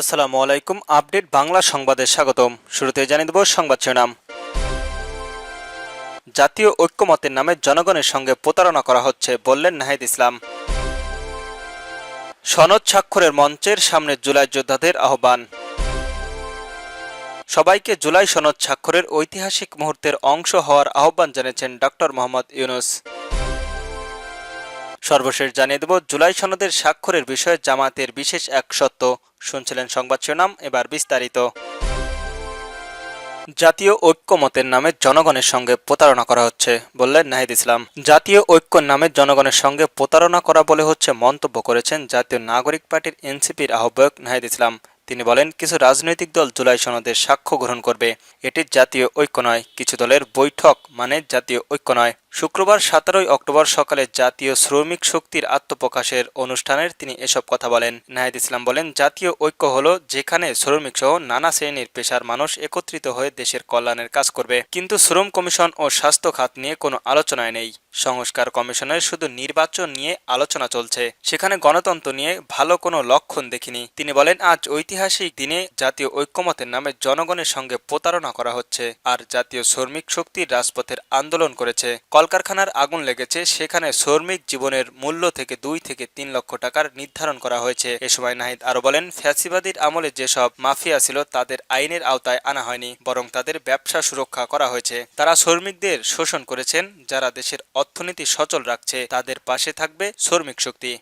আসসালামু আলাইকুম, আপডেট বাংলা সংবাদে স্বাগতম। শুরুতে জানিয়ে দেব সংবাদ শিরোনাম। জাতীয় ঐক্যমতের নামে জনগণের সঙ্গে প্রতারণা করা হচ্ছে, বললেন নাহিদ ইসলাম। সনদ স্বাক্ষরের মঞ্চের সামনে জুলাই যোদ্ধাদের আহ্বান। সবাইকে জুলাই সনদ স্বাক্ষরের ঐতিহাসিক মুহূর্তের অংশ হওয়ার আহ্বান জানিয়েছেন ডক্টর মোহাম্মদ ইউনুস। সর্বশেষ জানিয়ে দেব, জুলাই সনদের স্বাক্ষরের বিষয়ে জামাতের বিশেষ এক সত্য। শুনছিলেন সংবাদ শিরোনাম, এবার বিস্তারিত। জাতীয় ঐক্যমতের নামে জনগণের সঙ্গে প্রতারণা করা হচ্ছে, বললেন নাহিদ ইসলাম। জাতীয় ঐক্য নামে জনগণের সঙ্গে প্রতারণা করা বলে হচ্ছে মন্তব্য করেছেন জাতীয় নাগরিক পার্টির এনসিপির আহ্বায়ক নাহিদ ইসলাম। তিনি বলেন, কিছু রাজনৈতিক দল জুলাই সনদের সাক্ষ্য গ্রহণ করবে। এটি জাতীয় ঐক্য নয়। কিছু দলের বৈঠক মানে জাতীয় ঐক্য নয়। শুক্রবার সতেরোই অক্টোবর সকালে জাতীয় শ্রমিক শক্তির আত্মপ্রকাশের অনুষ্ঠানের তিনি এসব কথা বলেন। নাহিদ ইসলাম বলেন, জাতীয় ঐক্য হলো যেখানে শ্রমিক সহ নানা শ্রেণির পেশার মানুষ একত্রিত হয়ে দেশের কল্যাণের কাজ করবে। কিন্তু শ্রম কমিশন ও স্বাস্থ্য খাত নিয়ে কোনো আলোচনায় নেই। সংস্কার কমিশনের শুধু নির্বাচন নিয়ে আলোচনা চলছে। সেখানে গণতন্ত্র নিয়ে ভালো কোনো লক্ষণ দেখিনি। তিনি বলেন, আজ ঐতিহাসিক দিনে জাতীয় ঐক্যমতের নামে জনগণের সঙ্গে প্রতারণা করা হচ্ছে আর জাতীয় শ্রমিক শক্তির রাজপথের আন্দোলন করেছে। কলকারখানার আগুন লেগেছে, সেখানে শ্রমিক জীবনের মূল্য থেকে দুই থেকে তিন লক্ষ টাকার নির্ধারণ করা হয়েছে। এ সময় নাহিদ আরও বলেন, ফ্যাসিবাদীর আমলে যেসব মাফিয়া ছিল তাদের আইনের আওতায় আনা হয়নি, বরং তাদের ব্যবসা সুরক্ষা করা হয়েছে। তারা শ্রমিকদের শোষণ করেছেন, যারা দেশের অর্থনীতি সচল রাখছে, তাদের পাশে থাকবে শ্রমিক শক্তি।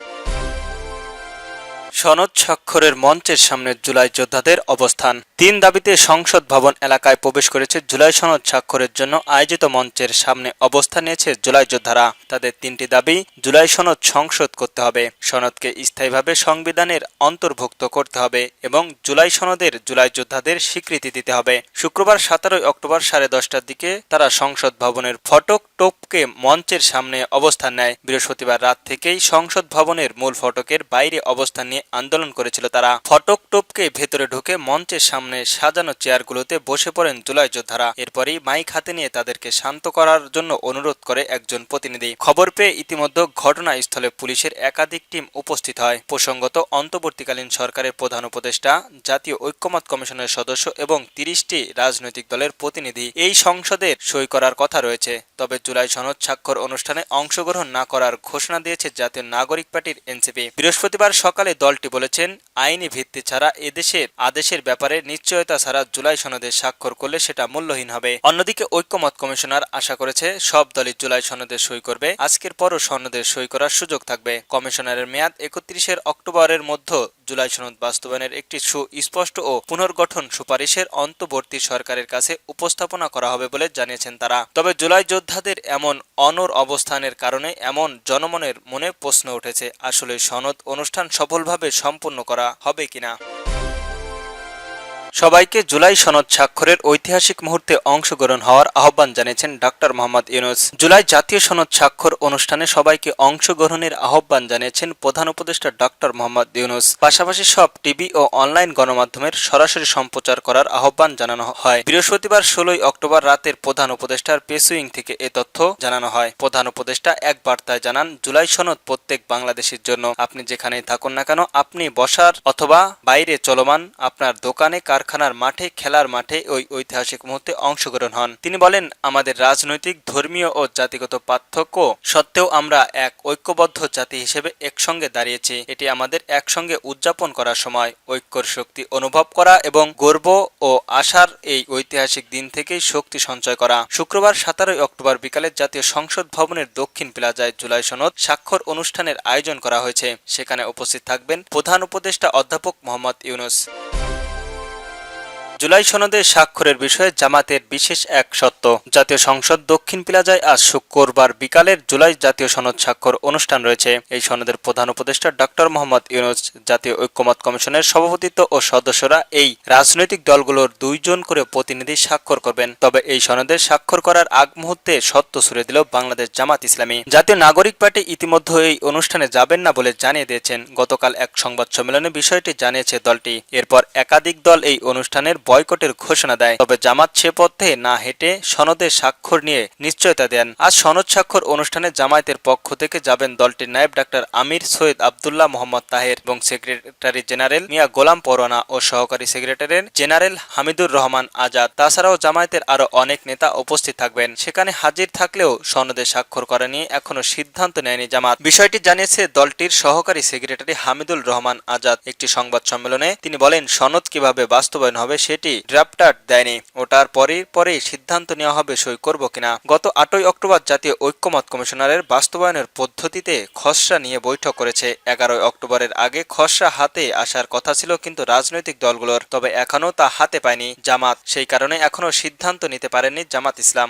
সনদ স্বাক্ষরের মঞ্চের সামনে জুলাই যোদ্ধাদের অবস্থান। তিন দাবিতে সংসদ ভবন এলাকায় প্রবেশ করেছে জুলাই সনদ স্বাক্ষরের জন্য আয়োজিত মঞ্চের সামনে অবস্থান নিয়েছে জুলাই যোদ্ধারা। তাদের তিনটি দাবি, জুলাই সনদ সংসদ করতে হবে। সনদকে স্থায়ীভাবে সংবিধানের অন্তর্ভুক্ত করতে হবে এবং জুলাই সনদের জুলাই যোদ্ধাদের স্বীকৃতি দিতে হবে। শুক্রবার সতেরোই অক্টোবর সাড়ে দশটার দিকে তারা সংসদ ভবনের ফটক টোপকে মঞ্চের সামনে অবস্থান নেয়। বৃহস্পতিবার রাত থেকেই সংসদ ভবনের মূল ফটকের বাইরে অবস্থান নিয়ে আন্দোলন করেছিল। তারা ফটক টোপকে ভেতরে ঢুকে মঞ্চের সামনে সাজানো চেয়ারগুলোতে বসে পড়েন জুলাই যোদ্ধারা। এরপরই মাইক হাতে নিয়ে তাদেরকে শান্ত করার জন্য অনুরোধ করে একজন প্রতিনিধি। খবর পেয়ে ইতিমধ্যে ঘটনাস্থলে পুলিশের একাধিক টিম উপস্থিত হয়। প্রসঙ্গত, অন্তর্বর্তীকালীন সরকারের প্রধান উপদেষ্টা, জাতীয় ঐক্যমত কমিশনের সদস্য এবং তিরিশটি রাজনৈতিক দলের প্রতিনিধি এই সংসদের সই করার কথা রয়েছে। তবে জুলাই সনদ স্বাক্ষর অনুষ্ঠানে অংশগ্রহণ না করার ঘোষণা দিয়েছে জাতীয় নাগরিক পার্টির এনসিপি। বৃহস্পতিবার সকালে দলটি বলেছেন, আইনি ভিত্তি ছাড়া এদেশের আদেশের ব্যাপারে নিশ্চয়তা ছাড়া জুলাই সনদে স্বাক্ষর করলে সেটা মূল্যহীন হবে। অন্যদিকে ঐক্যমত কমিশনার আশা করেছে, সব দলই জুলাই সনদে সই করবে, আজকের পরও সনদে সই করার সুযোগ থাকবে। কমিশনারের মেয়াদ একত্রিশের অক্টোবরের মধ্যে জুলাই সনদ বাস্তবায়নের একটি সুস্পষ্ট ও পুনর্গঠন সুপারিশের অন্তর্বর্তী সরকারের কাছে উপস্থাপনা করা হবে বলে জানিয়েছেন তারা। তবে জুলাই যোদ্ধাদের এমন অনর অবস্থানের কারণে এমন জনমনের মনে প্রশ্ন উঠেছে, আসলে সনদ অনুষ্ঠান সফলভাবে সম্পন্ন করা হবে কিনা। সবাইকে জুলাই সনদ স্বাক্ষরের ঐতিহাসিক মুহূর্তে অংশগ্রহণ হওয়ার আহ্বান জানিয়েছেন ডক্টর মোহাম্মদ ইউনুস। জুলাই জাতীয় সনদ স্বাক্ষর অনুষ্ঠানে সবাইকে অংশগ্রহণের আহ্বান জানিয়েছেন প্রধান উপদেষ্টা ডক্টর মোহাম্মদ ইউনুস। পাশাপাশি সব টিভি ও অনলাইন গণমাধ্যমের সরাসরি সম্প্রচার করার আহ্বান জানানো হয়। বৃহস্পতিবার ষোলোই অক্টোবর রাতের প্রধান উপদেষ্টার পেসুইং থেকে এ তথ্য জানানো হয়। প্রধান উপদেষ্টা এক বার্তায় জানান, জুলাই সনদ প্রত্যেক বাংলাদেশের জন্য। আপনি যেখানেই থাকুন না কেন, আপনি বসার অথবা বাইরে চলমান আপনার দোকানে কারখানার মাঠে, খেলার মাঠে ওই ঐতিহাসিক মুহূর্তে অংশগ্রহণ হন। তিনি বলেন, আমাদের রাজনৈতিক, ধর্মীয় ও জাতিগত পার্থক্য সত্ত্বেও আমরা এক ঐক্যবদ্ধ জাতি হিসেবে একসঙ্গে দাঁড়িয়েছি। এটি আমাদের একসঙ্গে উদযাপন করার সময় ঐক্যর শক্তি অনুভব করা এবং গর্ব ও আশার এই ঐতিহাসিক দিন থেকেই শক্তি সঞ্চয় করা। শুক্রবার সতেরোই অক্টোবর বিকালে জাতীয় সংসদ ভবনের দক্ষিণ প্লাজায় জুলাই সনদ স্বাক্ষর অনুষ্ঠানের আয়োজন করা হয়েছে। সেখানে উপস্থিত থাকবেন প্রধান উপদেষ্টা অধ্যাপক মোহাম্মদ ইউনুস। জুলাই সনদে স্বাক্ষরের বিষয়ে জামাতের বিশেষ এক সত্য। জাতীয় সংসদ দক্ষিণ প্লাজায় আজ শুক্রবার বিকালের জুলাই জাতীয় সনদ স্বাক্ষর অনুষ্ঠান রয়েছে। এই সনদের প্রধান উপদেষ্টা ডক্টর মোহাম্মদ ইউনুস, জাতীয় ঐক্যমত কমিশনের সভাপতিত্ব ও সদস্যরা এই রাজনৈতিক দলগুলোর দুইজন করে প্রতিনিধি স্বাক্ষর করবেন। তবে এই সনদে স্বাক্ষর করার আগ মুহূর্তে সত্য ছুড়ে দিল বাংলাদেশ জামাত ইসলামী। জাতীয় নাগরিক পার্টি ইতিমধ্যে এই অনুষ্ঠানে যাবেন না বলে জানিয়ে দিয়েছেন। গতকাল এক সংবাদ সম্মেলনে বিষয়টি জানিয়েছে দলটি। এরপর একাধিক দল এই অনুষ্ঠানের বয়কটের ঘোষণা দেয়। তবে জামাত সে পথে না হেঁটে সনদে স্বাক্ষর নিয়ে নিশ্চয়তা দেন। আজ সনদ স্বাক্ষর অনুষ্ঠানে জামায়াতের পক্ষ থেকে যাবেন দলটির নায়েব ডাক্তার আমির সৈয়দ আবদুল্লাহ মোহাম্মদ তাহের এবং সেক্রেটারি জেনারেল মিয়া গোলাম পরোয়ানা ও সহকারী সেক্রেটারি জেনারেল হামিদুর রহমান আজাদ। তাছাড়াও জামায়াতের আরও অনেক নেতা উপস্থিত থাকবেন। সেখানে হাজির থাকলেও সনদে স্বাক্ষর করা নিয়ে এখনও সিদ্ধান্ত নেয়নি জামাত। বিষয়টি জানিয়েছে দলটির সহকারী সেক্রেটারি হামিদুল রহমান আজাদ। একটি সংবাদ সম্মেলনে তিনি বলেন, সনদ কীভাবে বাস্তবায়ন হবে সেটি ড্রাফটার দেয়নি ওটার পরে পরেই সিদ্ধান্ত নেওয়া হবে সই করব কিনা। গত আটই অক্টোবর জাতীয় ঐক্যমত কমিশনারের বাস্তবায়নের পদ্ধতিতে খসড়া নিয়ে বৈঠক করেছে। এগারোই অক্টোবরের আগে খসড়া হাতে আসার কথা ছিল কিন্তু রাজনৈতিক দলগুলোর, তবে এখনও তা হাতে পায়নি জামাত। সেই কারণে এখনও সিদ্ধান্ত নিতে পারেননি জামাত ইসলাম।